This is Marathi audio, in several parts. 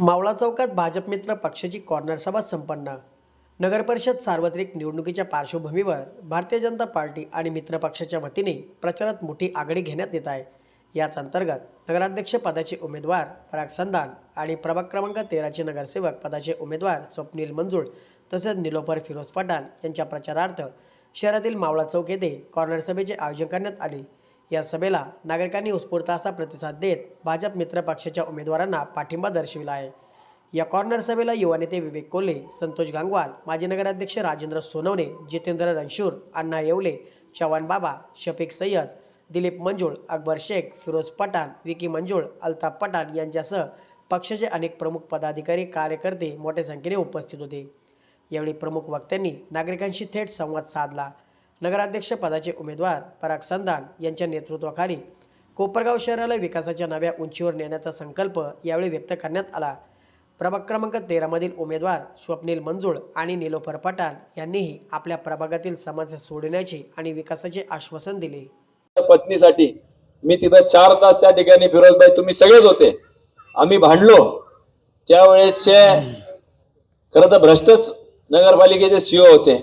मावळा चौकात भाजप मित्र पक्षाची कॉर्नर सभा संपन्न. नगरपरिषद सार्वत्रिक निवडणुकीच्या पार्श्वभूमीवर भारतीय जनता पार्टी आणि मित्र पक्षाच्या वतीने प्रचारात मोठी आघाडी घेण्यात येत आहे. याच अंतर्गत नगराध्यक्ष पदाचे उमेदवार पराग संदान आणि प्रभाग क्रमांक तेराचे नगरसेवक पदाचे उमेदवार स्वप्नील मंजूळ तसेच निलोफर फिरोज पठाण यांच्या प्रचारार्थ शहरातील मावळा चौक येथे कॉर्नर सभेचे आयोजन करण्यात आले. या सभेला नागरिकांनी उत्स्फूर्त असा प्रतिसाद देत भाजप मित्र पक्षाच्या उमेदवारांना पाठिंबा दर्शविला आहे. या कॉर्नर सभेला युवा नेते विवेक कोल्हे संतोष गांगवाल माजी नगराध्यक्ष राजेंद्र सोनवणे जितेंद्र रणशूर अण्णा येवले चव्हाण बाबा शफीक सय्यद दिलीप मंजुळ अकबर शेख फिरोज पठाण विकी मंजुळ अल्ताफ पठाण यांच्यासह पक्षाचे अनेक प्रमुख पदाधिकारी कार्यकर्ते मोठ्या संख्येने उपस्थित होते. यावेळी प्रमुख वक्त्यांनी नागरिकांशी थेट संवाद साधला. नगराध्यक्षपदाचे उमेदवार पराग संधान यांच्या नेतृत्वाखाली कोपरगाव शहराला विकासाच्या नव्या उंचीवर नेण्याचा संकल्प यावेळी व्यक्त करण्यात आला. प्रभाग क्रमांक तेरामधील उमेदवार स्वप्नील मंजूळ आणि निलोफर पठाण यांनीही आपल्या प्रभागातील समस्या सोडवण्याचे आणि विकासाचे आश्वासन दिले. पत्नीसाठी मी तिथं चार तास त्या ठिकाणी फिरोजबाई तुम्ही सगळेच होते. आम्ही भांडलो. त्यावेळेसचे खरं तर भ्रष्टच नगरपालिकेचे सीओ होते.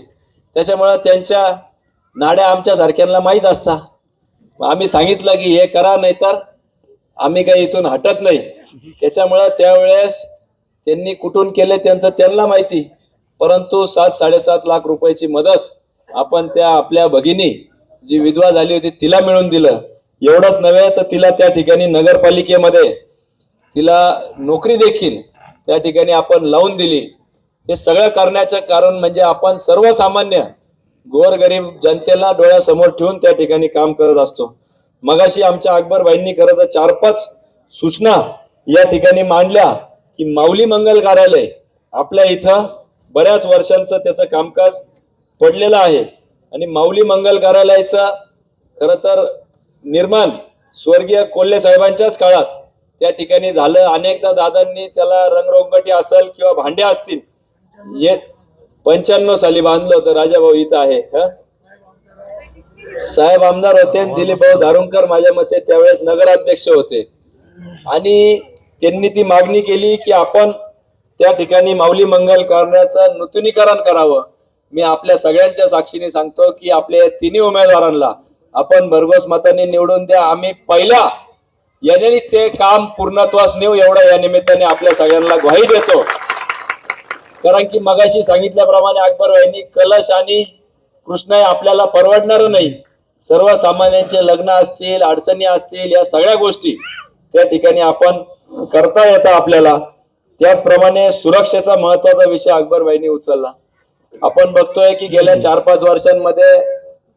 त्याच्यामुळं त्यांच्या नाड्या आमच्या सारख्यांना माहीत असता. आम्ही सांगितलं की हे करा नाही तर आम्ही काही इथून हटत नाही. त्याच्यामुळं त्यावेळेस त्यांनी कुठून केले त्यांचं त्यांना माहिती. परंतु सात साडेसात लाख रुपयाची मदत आपण त्या आपल्या भगिनी जी विधवा झाली होती तिला मिळून दिलं. एवढंच नव्हे तर तिला त्या ठिकाणी नगरपालिकेमध्ये तिला नोकरी देखील त्या ठिकाणी आपण लावून दिली. हे सगळं करण्याचं कारण म्हणजे आपण सर्वसामान्य गोरगरीब जनतेला डोळ्यासमोर ठेवून त्या ठिकाणी काम करत असतो. मगाशी आमच्या अकबरबाईंनी खरं तर चार पाच सूचना या ठिकाणी मांडल्या की माऊली मंगल कार्यालय आपल्या इथं बऱ्याच वर्षांचं त्याचं कामकाज पडलेलं आहे. आणि माऊली मंगल कार्यालयाचा खरं तर निर्माण स्वर्गीय कोल्हे साहेबांच्याच काळात त्या ठिकाणी झालं. अनेकदा दादांनी त्याला रंगरोंगटी असेल किंवा भांड्या असतील ये पंच्याण्णव साली बांधलं होतं राजाभाऊ इथं आहे हा? साहेब आमदार होते दिलीप भाऊ धारुणकर माझ्या मते त्यावेळेस नगराध्यक्ष होते. आणि त्यांनी ती मागणी केली की आपण त्या ठिकाणी माऊली मंगल करण्याचं नूतनीकरण करावं. मी आपल्या सगळ्यांच्या साक्षीने सांगतो की आपल्या या तिन्ही उमेदवारांना आपण भरघोस मताने निवडून द्या. आम्ही पहिला याने ते काम पूर्णत्वास नेऊ एवढा या निमित्ताने आपल्या सगळ्यांना ग्वाही देतो. कारण की मगाशी सांगितल्याप्रमाणे अकबर यांनी कलश आणि कृष्ण आपल्याला परवडणार नाही. सर्वसामान्यांचे लग्न असतील अडचणी असतील या सगळ्या गोष्टी त्या ठिकाणी आपण करता येतं आपल्याला. त्याचप्रमाणे सुरक्षेचा महत्त्वाचा विषय अकबर अकबरबाईंनी उचलला. आपण बघतोय की गेल्या चार पाच वर्षांमध्ये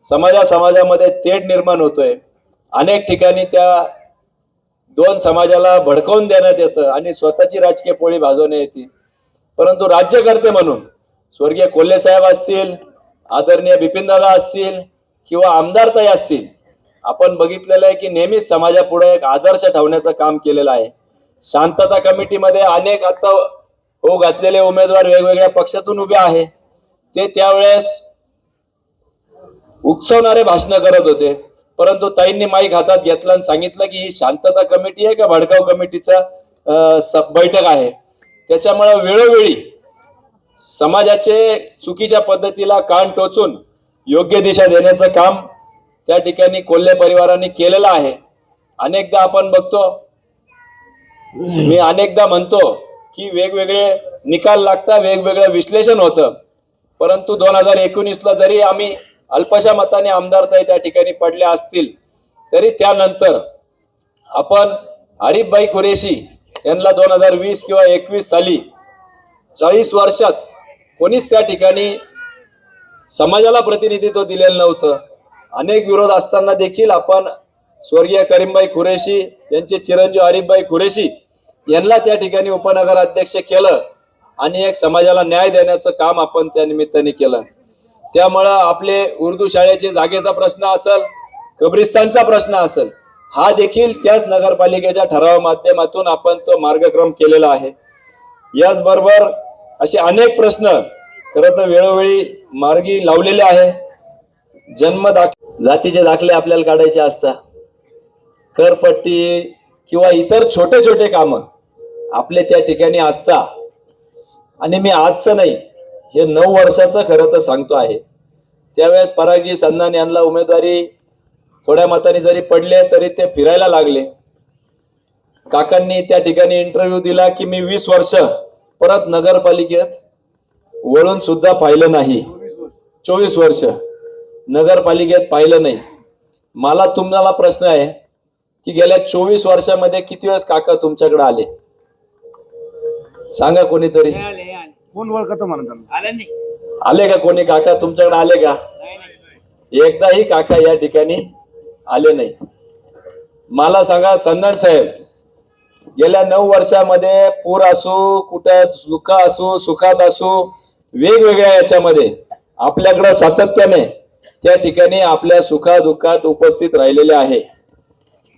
समाजा समाजामध्ये तेढ निर्माण होतोय. अनेक ठिकाणी त्या दोन समाजाला भडकवून देण्यात येतं आणि स्वतःची राजकीय पोळी भाजवण्यात येते. परंतु राज्यकर्ते म्हणून स्वर्गीय कोल्हे साहेब असतील आदरणीय बिपिनदादा असतील किंवा आमदारताई असतील आपण बघितलेलं आहे की नेहमीच समाजापुढे एक आदर्श ठेवण्याचं काम केलेलं आहे. शांतता कमिटीमध्ये अनेक आता हो घातलेले उमेदवार वेगवेगळ्या पक्षातून उभे आहे. ते त्यावेळेस उकसवणारे भाषण करत होते. परंतु ताईंनी माईक हातात घेतला आणि सांगितलं की ही शांतता कमिटी आहे का भडकाव कमिटीचा बैठक आहे. त्याच्यामुळं वेळोवेळी समाजाचे चुकीच्या पद्धतीला कान टोचून योग्य दिशा देण्याचं काम त्या ठिकाणी कोल्हे परिवाराने केलेलं आहे. अनेकदा आपण बघतो मी अनेकदा म्हणतो की वेगवेगळे निकाल लागता वेगवेगळं विश्लेषण होतं. परंतु दोन हजार एकोणीसला जरी आम्ही अल्पशा मताने आमदारताई त्या ठिकाणी पडल्या असतील तरी त्यानंतर आपण हरीफबाई कुरेशी यांना दोन हजार वीस किंवा एकवीस साली चाळीस वर्षात कोणीच त्या ठिकाणी समाजाला प्रतिनिधित्व दिलेलं नव्हतं. अनेक विरोध असताना देखील आपण स्वर्गीय करीमबाई कुरेशी यांचे चिरंजीव हरीफबाई कुरेशी यांना त्या ठिकाणी उपनगर अध्यक्ष केलं आणि एक समाजाला न्याय देण्याचं काम आपण त्या निमित्ताने केलं. त्यामुळं आपले उर्दू शाळेचे जागेचा प्रश्न असेल कब्रिस्तानचा प्रश्न असेल हा देखील त्याच नगरपालिकेच्या ठराव माध्यमातून आपण तो मार्गक्रम केलेला आहे. याचबरोबर असे अनेक प्रश्न खरं तर वेळोवेळी मार्गी लावलेले आहे. जन्म दाख जातीचे दाखले आपल्याला काढायचे असतात. करपट्टी किंवा इतर छोटे छोटे कामं आपले त्या ठिकाणी असता आणि मी आजचं नाही हे नऊ वर्षाचं खरं तर सांगतो आहे. त्यावेळेस परागजी सन्नान यांना उमेदवारी थोड्या मताने जरी पडले तरी ते फिरायला लागले. काकांनी त्या ठिकाणी इंटरव्ह्यू दिला की मी वीस वर्ष परत नगरपालिकेत वळून सुद्धा पाहिलं नाही. चोवीस वर्ष नगरपालिकेत पाहिलं नाही. मला तुम्हाला प्रश्न आहे की गेल्या चोवीस वर्षामध्ये किती वेळेस काका तुमच्याकडे आले? सांगा कोणीतरी. कोण ओळखतो आलं नाही. आले का कोणी? काका तुमच्याकडे आले का? नाही नाही. एकदाही काका या ठिकाणी आले नाही. मला सांगा संदन साहेब गेल्या नऊ वर्षामध्ये पूर असो कुठं दुःख असो सुखात असो वेगवेगळ्या याच्यामध्ये आपल्याकडं सातत्याने त्या ठिकाणी आपल्या सुखादुःखात उपस्थित राहिलेले आहे.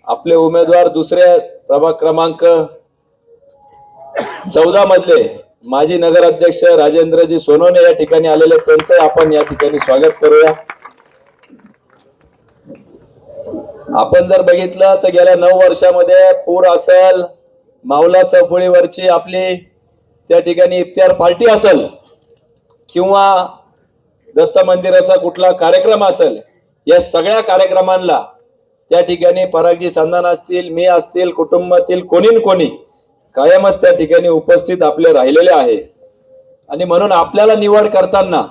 आपले उमेदवार दुसऱ्या प्रभाग क्रमांक चौदा मधले माजी नगराध्यक्ष राजेंद्रजी सोनवणे या ठिकाणी आलेले त्यांचं आपण या ठिकाणी स्वागत करूया. आपण जर बघितलं तर गेल्या नऊ वर्षामध्ये पूर असेल मावला चौफुळीवरची आपली त्या ठिकाणी इफ्तार पार्टी असेल किंवा दत्त मंदिराचा कुठला कार्यक्रम असेल या सगळ्या कार्यक्रमांना त्या ठिकाणी परागजी संधान असतील मी असतील कुटुंबातील कोणी न कोणी कायमच त्या ठिकाणी उपस्थित आपले राहिलेले आहे. आणि म्हणून आपल्याला निवड करताना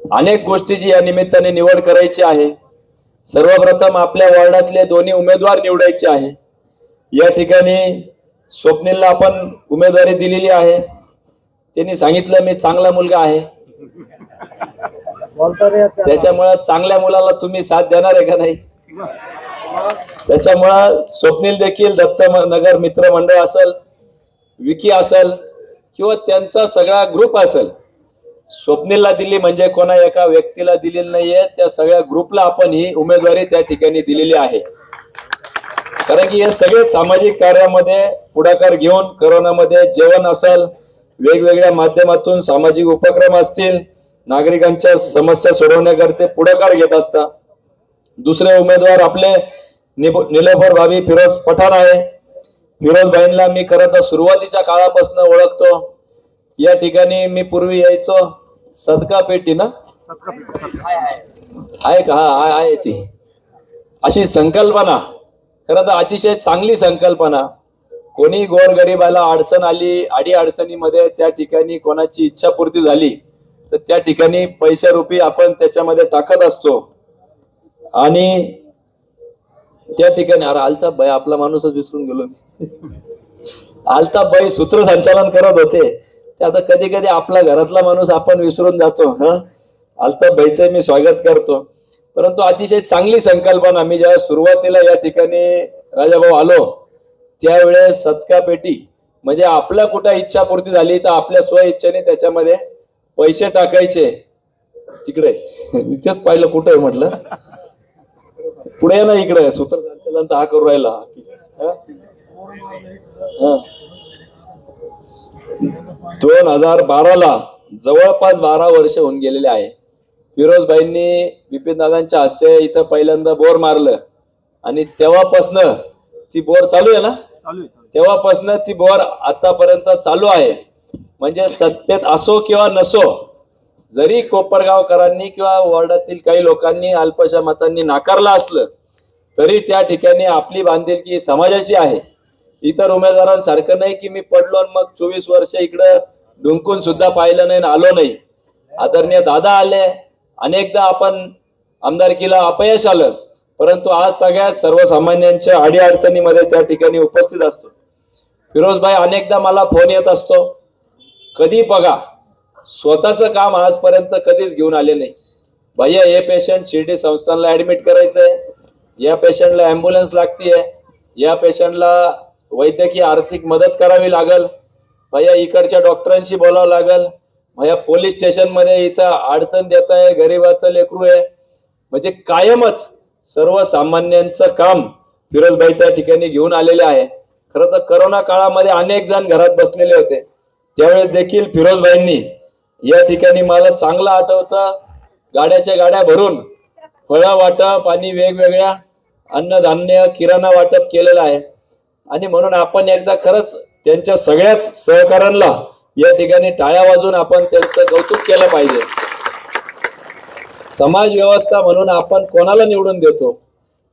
अनेक गोष्टीची या निमित्ताने निवड करायची आहे. सर्वप्रथम आपल्या वॉर्डातले दोन्ही उमेदवार निवडायचे आहे. या ठिकाणी स्वप्नीलला आपण उमेदवारी दिलेली आहे. त्यांनी सांगितलं मी चांगला मुलगा आहे. त्याच्यामुळं चांगल्या मुलाला तुम्ही साथ देणार आहे का नाही? त्याच्यामुळं स्वप्नील देखील दत्त नगर मित्र मंडळ असेल विकी असेल किंवा त्यांचा सगळा ग्रुप असेल स्वप्नीलला दिली म्हणजे कोणा एका व्यक्तीला दिलेली नाहीये. त्या सगळ्या ग्रुपला आपण ही उमेदवारी त्या ठिकाणी दिलेली आहे. कारण की हे सगळे सामाजिक कार्यामध्ये पुढाकार घेऊन करोनामध्ये जेवण असेल वेगवेगळ्या माध्यमातून सामाजिक उपक्रम असतील नागरिकांच्या समस्या सोडवण्याकरते पुढाकार घेत असतात दुसरे उमेदवार आपले निलोफर भाभी फिरोज पठाण आहे. फिरोज भाईंना मी खरं तर सुरुवातीच्या काळापासून ओळखतो. या ठिकाणी मी पूर्वी यायचो. सदका पेटी ना? आहे का? हा आहे- ती. अशी संकल्पना. खरं तर अतिशय चांगली संकल्पना. कोणी गोरगरिबाला अडचण आली अडी अडचणीमध्ये त्या ठिकाणी कोणाची इच्छापूर्ती झाली तर त्या ठिकाणी पैशारूपी आपण त्याच्यामध्ये टाकत असतो. आणि त्या ठिकाणी अरे आलता बाई आपला माणूसच विसरून गेलो मी. आलता बाई सूत्रसंचालन करत होते. ते आता कधी कधी आपला घरातला माणूस आपण विसरून जातो हा? आलता बाईचं मी स्वागत करतो. परंतु अतिशय चांगली संकल्पना मी जेव्हा सुरुवातीला या ठिकाणी राजाभाऊ आलो त्यावेळेस सत्का पेटी म्हणजे आपल्या कुठं इच्छापूर्ती झाली तर आपल्या स्व इच्छेने त्याच्यामध्ये पैसे टाकायचे. तिकडे. इथेच पाहिलं कुठं आहे म्हटलं. पुढे ना इकडे. सूत्र हा करू राहिला. दोन हजार बाराला जवळपास बारा वर्ष होऊन गेलेले आहे. फिरोजबाईंनी बिपिन दादांच्या हस्ते इथं पहिल्यांदा बोर मारलं. आणि तेव्हापासनं ती बोर चालू आहे ना? तेव्हापासनं ती बोर आतापर्यंत चालू आहे. म्हणजे सत्तेत असो किंवा नसो जरी कोपरगावकरांनी किंवा वॉर्डातील काही लोकांनी अल्पशा मतांनी नाकारलं असलं तरी त्या ठिकाणी आपली बांधिलकी समाजाची आहे. इतर उमेदवारांसारखं नाही की मी पडलो आणि मग चोवीस वर्ष इकडं डुंकून सुद्धा पाहिलं नाही आणि आलो नाही. आदरणीय दादा आले. अनेकदा आपण आमदारकीला अपयश आलं परंतु आज सगळ्यात सर्वसामान्यांच्या अडीअडचणीमध्ये त्या ठिकाणी उपस्थित असतो. फिरोजभाई अनेकदा मला फोन येत असतो कधी बघा स्वतःचं काम आजपर्यंत कधीच घेऊन आले नाही. भैया हे पेशंट शिर्डी संस्थानला ऍडमिट करायचंय या पेशंटला ॲम्ब्युलन्स लागतीये या पेशंटला वैद्यकीय आर्थिक मदत करावी लागल. भैया इकडच्या डॉक्टरांशी बोलावं लागल. भैया पोलीस स्टेशनमध्ये इथं अडचण देत आहे गरीबाचं लेकरू आहे. म्हणजे कायमच सर्वसामान्यांचं काम फिरोजभाई त्या ठिकाणी घेऊन आलेले आहे. खरं तर करोना काळामध्ये अनेक जण घरात बसलेले होते. त्यावेळेस देखील फिरोजभाईंनी या ठिकाणी मला चांगलं आठवतं. गाड्याच्या गाड्या भरून फळं वाटप आणि वेगवेगळ्या अन्नधान्य किराणा वाटप केलेलं आहे. आणि म्हणून आपण एकदा खरंच त्यांच्या सगळ्याच सहकाऱ्यांना या ठिकाणी टाळ्या वाजून आपण त्यांचं कौतुक केलं पाहिजे. समाज व्यवस्था म्हणून आपण कोणाला निवडून देतो?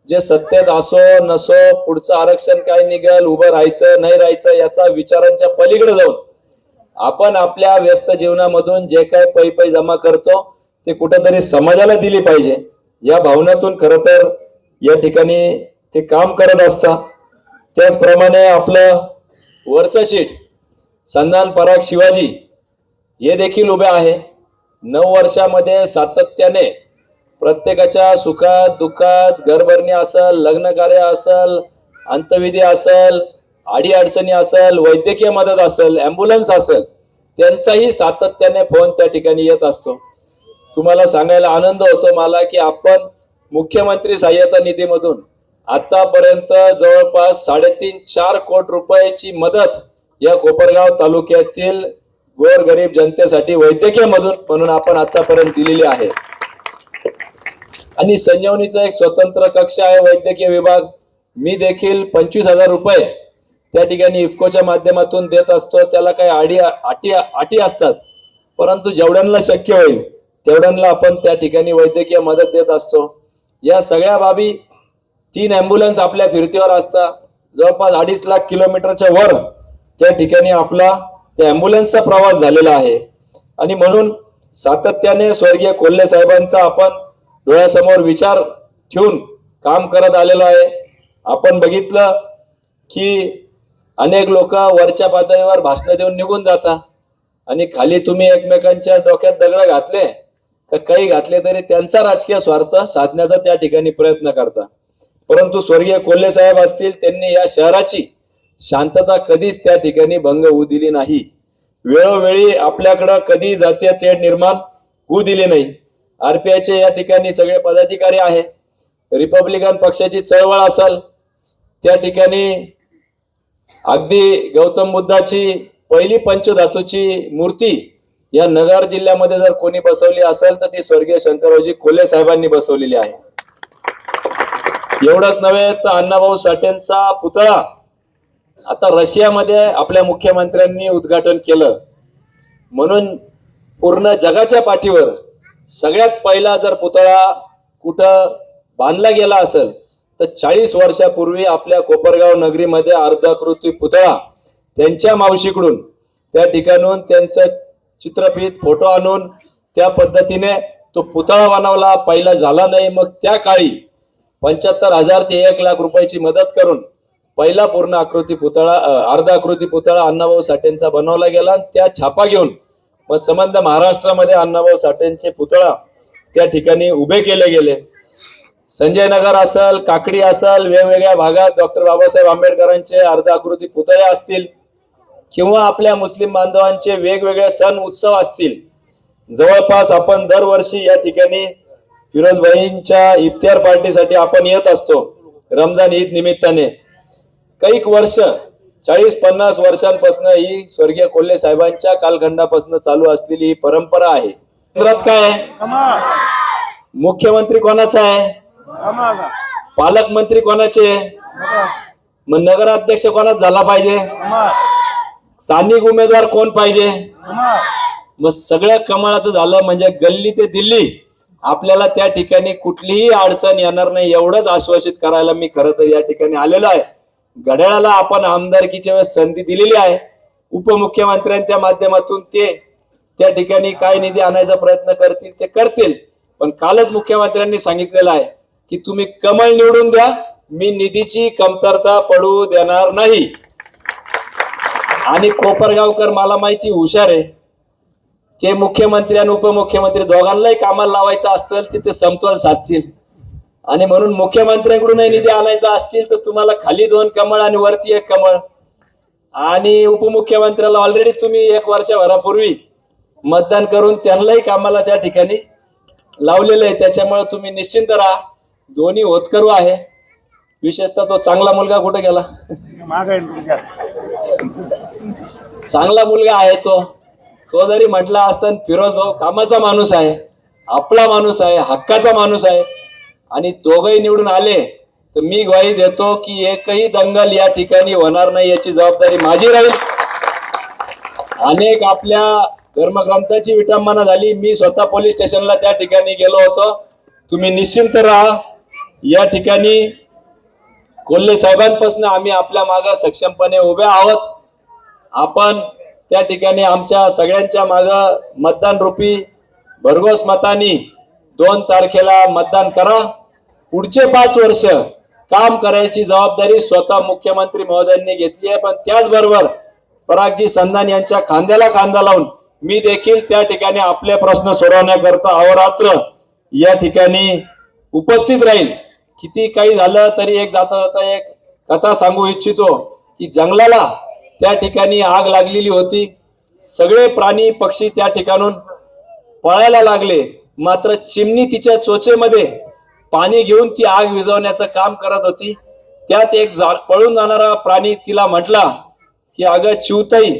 जे सत्तेत असो नसो पुढचं आरक्षण काय निघेल उभं राहायचं नाही राहायचं याचा विचारांच्या पलीकडे जाऊन आपण आपल्या व्यस्त जीवनामधून जे काय पै पै जमा करतो ते कुठेतरी समाजाला दिली पाहिजे. या भावनातून खर तर या ठिकाणी ते काम करत असतात. त्याचप्रमाणे आपलं वरचं शीट संधान पराग शिवाजी हे देखील उभे आहे. नऊ वर्षामध्ये सातत्याने प्रत्येकाच्या सुखात दुःखात घरभरणी असल लग्न कार्य असल अंतविधी असल आडी अडचणी असल वैद्यकीय मदत असल ॲम्ब्युलन्स असल त्यांचाही सातत्याने फोन त्या ठिकाणी येत असतो. तुम्हाला सांगायला आनंद होतो मला की आपण मुख्यमंत्री सहाय्यता निधीमधून आतापर्यंत जवळपास साडेतीन चार कोटी रुपयाची मदत या कोपरगाव तालुक्यातील गोरगरीब जनतेसाठी वैद्यकीय मधून म्हणून आपण आतापर्यंत दिलेली आहे. आणि संजीवनीचा एक स्वतंत्र कक्ष आहे वैद्यकीय विभाग. मी देखील पंचवीस हजार रुपये त्या ठिकाणी इफकोच्या माध्यमातून देत असतो. त्याला काही आडी अटी अटी असतात. परंतु जेवढ्यांना शक्य होईल तेवढ्यांना आपण त्या ठिकाणी वैद्यकीय मदत देत असतो. या सगळ्या बाबी तीन ॲम्ब्युलन्स आपल्या फिरतीवर असतात जवळपास अडीच लाख किलोमीटरच्या वर त्या ठिकाणी आपला त्या ॲम्ब्युलन्सचा प्रवास झालेला आहे. आणि म्हणून सातत्याने स्वर्गीय कोल्हे साहेबांचा आपण डोळ्यासमोर विचार ठेवून काम करत आलेलो आहे. आपण बघितलं की अनेक लोक वरच्या पातळीवर भाषणं देऊन निघून जातात आणि खाली तुम्ही एकमेकांच्या डोक्यात दगड घातले तर काही घातले तरी त्यांचा राजकीय स्वार्थ साधण्याचा त्या ठिकाणी प्रयत्न करता. परंतु स्वर्गीय कोल्हे साहेब असतील त्यांनी या शहराची शांतता कधीच त्या ठिकाणी भंग होऊ दिली नाही. वेळोवेळी आपल्याकडं कधी जातीय तेढ निर्माण होऊ दिली नाही. आरपीआयचे या ठिकाणी सगळे पदाधिकारी आहे. रिपब्लिकन पक्षाची चळवळ असेल त्या ठिकाणी अगदी गौतम बुद्धाची पहिली पंचधातूची मूर्ती या नगर जिल्ह्यामध्ये जर कोणी बसवली असेल तर ती स्वर्गीय शंकररावजी कोल्हे साहेबांनी बसवलेली आहे. एवढंच नव्हे तर अण्णाभाऊ साठेंचा पुतळा आता रशियामध्ये आपल्या मुख्यमंत्र्यांनी उद्घाटन केलं. म्हणून पूर्ण जगाच्या पाठीवर सगळ्यात पहिला जर पुतळा कुठं बांधला गेला असेल तर चाळीस वर्षापूर्वी आपल्या कोपरगाव नगरीमध्ये अर्धाकृती पुतळा त्यांच्या मावशीकडून त्या ठिकाणून त्यांचं चित्रफित फोटो आणून त्या पद्धतीने तो पुतळा बनवला. पहिला झाला नाही मग त्या काळी पंच्याहत्तर हजार ते एक लाख रुपयाची मदत करून पहिला पूर्ण आकृती पुतळा अं, अर्धा आकृती पुतळा अण्णाभाऊ साठेंचा बनवला गेला आणि त्या छापा घेऊन मग संबंध महाराष्ट्रामध्ये अण्णाभाऊ साठेंचे पुतळा त्या ठिकाणी उभे केले गेले. संजय नगर असल काकडी असल वेगवेगळ्या भागात डॉक्टर बाबासाहेब आंबेडकरांचे अर्धाकृती पुतळे असतील किंवा आपल्या मुस्लिम बांधवांचे वेगवेगळे सण उत्सव असतील. जवळपास आपण दरवर्षी या ठिकाणी फिरोजभाईंच्या इफ्तार पार्टीसाठी आपण येत असतो रमजान ईद निमित्ताने. कैक वर्ष चाळीस पन्नास वर्षांपासून ही स्वर्गीय कोल्हे साहेबांच्या कालखंडापासून चालू असलेली ही परंपरा आहे. केंद्रात काय मुख्यमंत्री कोणाचा आहे? पालकमंत्री कोणाचे मग नगराध्यक्ष कोणाच झाला पाहिजे? स्थानिक उमेदवार कोण पाहिजे? मग सगळ्या कमळाचं झालं म्हणजे गल्ली ते दिल्ली. आपल्याला त्या ठिकाणी कुठलीही अडचण येणार नाही एवढंच आश्वासित करायला मी खरं तर या ठिकाणी आलेलो आहे. घड्याळाला आपण आमदारकीच्या वेळेस संधी दिलेली आहे. उपमुख्यमंत्र्यांच्या माध्यमातून ते त्या ठिकाणी काय निधी आणायचा प्रयत्न करतील ते करतील. पण कालच मुख्यमंत्र्यांनी सांगितलेलं आहे की तुम्ही कमळ निवडून द्या मी निधीची कमतरता पडू देणार नाही. आणि कोपरगावकर मला माहिती हुशार आहे ते मुख्यमंत्री आणि उपमुख्यमंत्री दोघांनाही कामाला लावायचं असतं तिथे समतोल साधतील. आणि म्हणून मुख्यमंत्र्यांकडूनही निधी आणायचा असतील तर तुम्हाला खाली दोन कमळ आणि वरती एक कमळ. आणि उपमुख्यमंत्र्याला ऑलरेडी तुम्ही एक वर्षभरापूर्वी मतदान करून त्यांनाही कामाला त्या ठिकाणी लावलेलं आहे. त्याच्यामुळे तुम्ही निश्चिंत राहा. दोन्ही होतकरू आहे. विशेषतः तो चांगला मुलगा कुठे गेला? चांगला मुलगा आहे तो. तो जरी म्हटला असता फिरोज भाऊ कामाचा माणूस आहे आपला माणूस आहे हक्काचा माणूस आहे आणि दोघही निवडून आले तर मी ग्वाही देतो की एकही दंगल या ठिकाणी होणार नाही याची जबाबदारी माझी राहील. अनेक आपल्या धर्मग्रंथाची विटंबना झाली. मी स्वतः पोलीस स्टेशनला त्या ठिकाणी गेलो होतो. तुम्ही निश्चिंत राहा. या ठिकाणी कोल्हे साहेबांपासून आम्ही आपल्या मागा सक्षमपणे उभे आहोत. आपण त्या ठिकाणी आमच्या सगळ्यांच्या मागं मतदान रूपी भरघोस मतानी दोन तारखेला मतदान करा. पुढचे पाच वर्ष काम करायची जबाबदारी स्वतः मुख्यमंत्री महोदयांनी घेतली आहे. पण त्याचबरोबर परागजी संधान यांच्या खांद्याला खांदा लावून मी देखील त्या ठिकाणी आपले प्रश्न सोडवण्याकरता अहोरात्र या ठिकाणी उपस्थित राहील किती काही झालं तरी एक जाता जाता एक कथा सांगू इच्छितो की जंगलाला त्या ठिकाणी आग लागलेली होती. सगळे प्राणी पक्षी त्या ठिकाणून पळायला लागले. मात्र चिमणी तिच्या चोचेमध्ये पाणी घेऊन ती आग विझवण्याचं काम करत होती. त्यात एक जा पळून जाणारा प्राणी तिला म्हटला की अगं चिवताई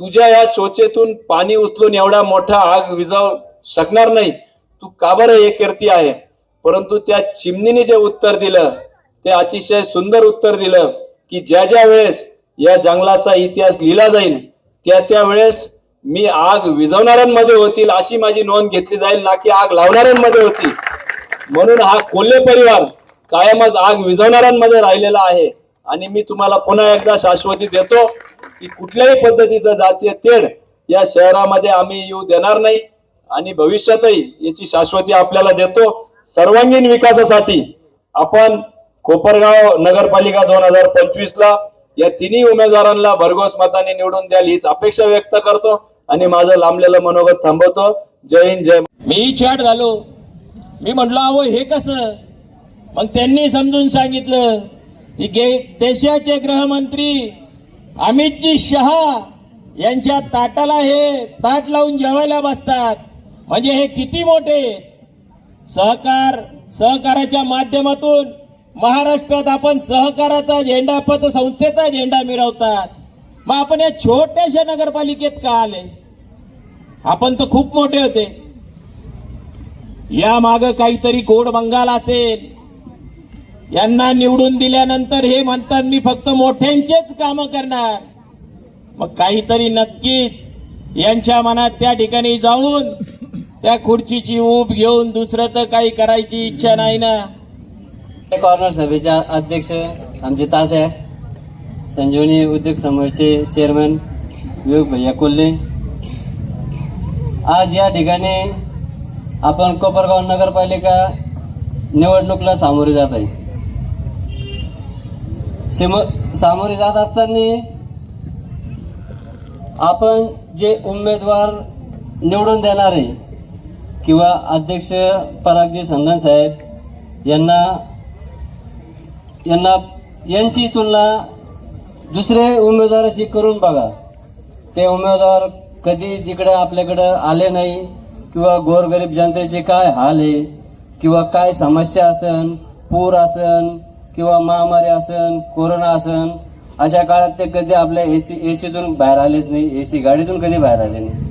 तुझ्या या चोचेतून पाणी उचलून एवढा मोठा आग विझवू शकणार नाही. तू का बरं हे करती आहे? परंतु त्या चिमणीने जे उत्तर दिलं ते अतिशय सुंदर उत्तर दिलं की ज्या ज्या वेळेस या जंगलाचा इतिहास लिहिला जाईल. त्या त्यावेळेस मी आग विझवणाऱ्यांमध्ये होतील अशी माझी नोंद घेतली जाईल ना की आग लावणाऱ्यांमध्ये होती म्हणून हा कोल्हे परिवार कायमच आग विझवणाऱ्यांमध्ये राहिलेला आहे. आणि मी तुम्हाला पुन्हा एकदा शाश्वती देतो की कुठल्याही पद्धतीचं जातीय तेढ या शहरामध्ये आम्ही येऊ देणार नाही. आणि भविष्यातही याची शाश्वती आपल्याला देतो. सर्वांगीण विकासासाठी आपण कोपरगाव नगरपालिका दोन हजार पंचवीस ला या तिन्ही उमेदवारांना भरघोस मताने निवडून द्याल हीच अपेक्षा व्यक्त करतो आणि माझं लांबलेलं मनोगत थांबवतो. जय हिंद जय मी चॅट झालो. मी म्हटलं अहो हे कसं? मग त्यांनी समजून सांगितलं की देशाचे गृहमंत्री अमितजी शहा यांच्या ताटाला हे ताट लावून जेवायला बसतात. म्हणजे हे किती मोठे सहकार सहकाराच्या माध्यमातून महाराष्ट्रात आपण सहकाराचा झेंडा पतसंस्थेचा झेंडा मिरवतात. मग आपण या छोट्याशा नगरपालिकेत का आले? आपण तर खूप मोठे होते. या माग काहीतरी गोड बंगाल असेल. यांना निवडून दिल्यानंतर हे म्हणतात मी फक्त मोठ्यांचेच काम करणार. मग काहीतरी नक्कीच यांच्या मनात त्या ठिकाणी जाऊन त्या खुर्चीची ऊब घेऊन दुसरं तर काही करायची इच्छा नाही ना. कॉर्नर सभेचे अध्यक्ष आमचे तात्या संजीवनी उद्योग समूहाचे चेअरमन विवेक भैया कोल्हे आज या ठिकाणी आपण कोपरगाव नगरपालिका निवडणुकीला सामोरे जात आहे. सामोरे जात असताना आपण जे उमेदवार निवडून देणार आहे किंवा अध्यक्ष परागजी संधान साहेब यांना यांना यांची तुलना दुसरे उमेदवाराशी करून बघा. ते उमेदवार कधी तिकडे आपल्याकडं आले नाही किंवा गोरगरीब जनतेचे काय हाल आहे किंवा काय समस्या असन पूर असन किंवा महामारी असन कोरोना असन अशा काळात ते कधी आपल्या एसी एसीतून बाहेर आलेच नाही एसी गाडीतून कधी बाहेर आले नाही.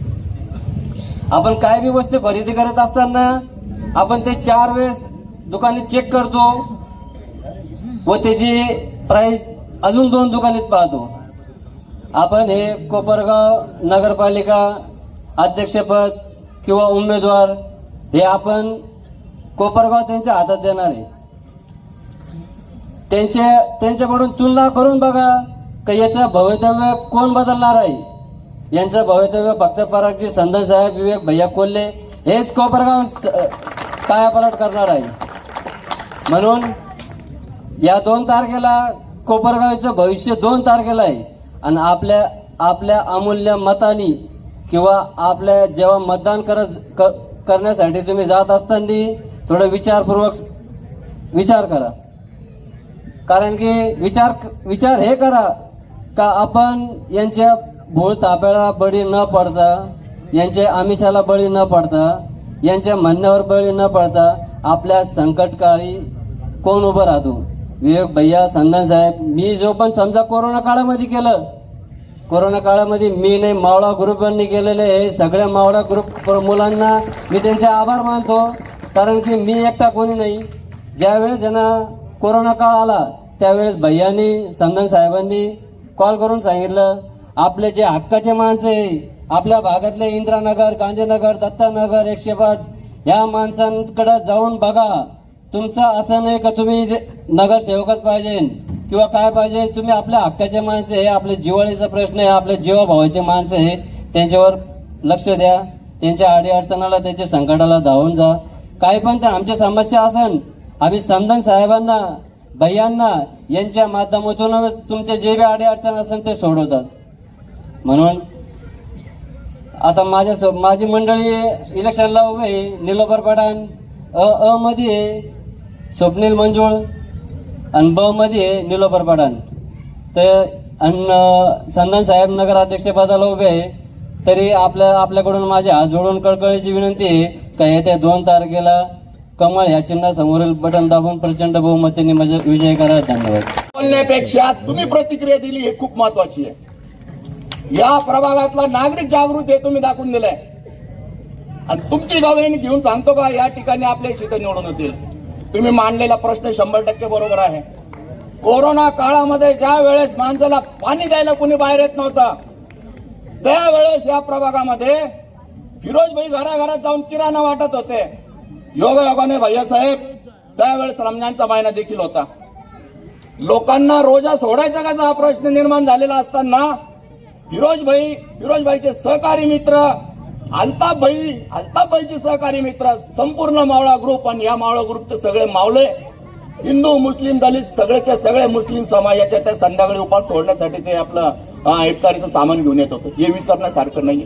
आपण काय बी वस्तू खरेदी करत असताना आपण ते चार वेळेस दुकाने चेक करतो व त्याची प्राईज अजून दोन दुकानात पाहतो. आपण हे कोपरगाव नगरपालिका अध्यक्षपद किंवा उमेदवार हे आपण कोपरगाव त्यांच्या हातात देणार आहे. त्यांच्या त्यांच्याकडून तुलना करून बघा का याचं भवितव्य कोण बदलणार आहे? यांचं भवितव्य फक्त परागजी संदन साहेब विवेक भैया कोल्हे हेच कोपरगाव स- कायापालट करणार आहे. म्हणून या दोन तारखेला कोपरगावचं भविष्य दोन तारखेला आहे. आणि आपल्या आपल्या अमूल्य मतानी किंवा आपल्या जेव्हा मतदान करत क- करण्यासाठी तुम्ही जात असताना थोडं विचारपूर्वक विचार करा. कारण की विचार विचार हे करा का आपण यांच्या भूळ ताप्याला बळी न पडता यांच्या आमिषाला बळी न पडता यांच्या म्हणण्यावर बळी न पडता आपल्या संकटकाळी कोण उभं राहतो? विवेक भैया संदन साहेब मी जो पण समजा कोरोना काळामध्ये केलं कोरोना काळामध्ये मी नाही मावळा ग्रुपांनी केलेले हे सगळ्या मावळा ग्रुप मुलांना मी त्यांचे आभार मानतो. कारण की मी एकटा कोणी नाही. ज्यावेळेस ज्यांना कोरोना काळ आला त्यावेळेस भैयांनी संदन साहेबांनी कॉल करून सांगितलं आपले जे हक्काचे माणसं आहे आपल्या भागातले इंद्रानगर गांधीनगर दत्तानगर एकशे पाच या माणसांकडे जाऊन बघा. तुमचं असं नाही का तुम्ही नगरसेवकच पाहिजे किंवा काय पाहिजे तुम्ही आपल्या हक्काचे माणसं आहे आपल्या जिवाळीचा प्रश्न आहे आपल्या जीवाभावाचे माणसं आहे त्यांच्यावर लक्ष द्या. त्यांच्या अडीअडचणाला त्यांच्या संकटाला धावून जा. काही पण ते आमच्या समस्या असन. आम्ही समदन साहेबांना भैयांना यांच्या माध्यमातूनच तुमचे जे बी अडीअडचण असेल ते सोडवतात. म्हणून आता माझ्या माझी मंडळी इलेक्शनला उभे आहे निलोबर पठाण अ अ मध्ये आहे. स्वप्नील मंजूळ आणि ब मध्ये आहे निलोबर पठाण तर आणि संदन साहेब नगराध्यक्षपदाला उभे आहे. तरी आपल्या आपल्याकडून माझ्या हात जोडून कळकळीची विनंती आहे का येत्या दोन तारखेला कमळ या चिन्हासमोरील बटन दाबून प्रचंड बहुमतीने माझा विजय करा धन्यवाद. बोलण्यापेक्षा तुम्ही प्रतिक्रिया दिली हे खूप महत्वाची आहे. या प्रभागातला नागरिक जागृत हे तुम्ही दाखवून दिलाय. आणि तुमची गवाही घेऊन सांगतो का या ठिकाणी आपले शेत निवडून होतील तुम्ही मांडलेला प्रश्न शंभर टक्के बरोबर आहे. कोरोना काळामध्ये ज्या वेळेस माणसाला पाणी द्यायला कोणी बाहेर येत नव्हतं त्यावेळेस या प्रभागामध्ये फिरोजभाई घराघरात जाऊन किराणा वाटत होते. योगायोगाने भैयासाहेब त्यावेळेस रमजानचा महिना देखील होता. लोकांना रोजा सोडायचा कसा हा प्रश्न निर्माण झालेला असताना फिरोजभाई फिरोजभाईचे सहकारी मित्र अल्ताफ भाई सहकारी मित्र संपूर्ण मावळा ग्रुप आणि या मावळा ग्रुपचे सगळे मावळे हिंदू मुस्लिम दलित सगळेच्या सगळे मुस्लिम समाजाच्या त्या संध्याकाळी उपास सोडण्यासाठी ते आपलं इफ्तारीचं सामान घेऊन येत होतं. हे विसरण्यासारखं नाहीये.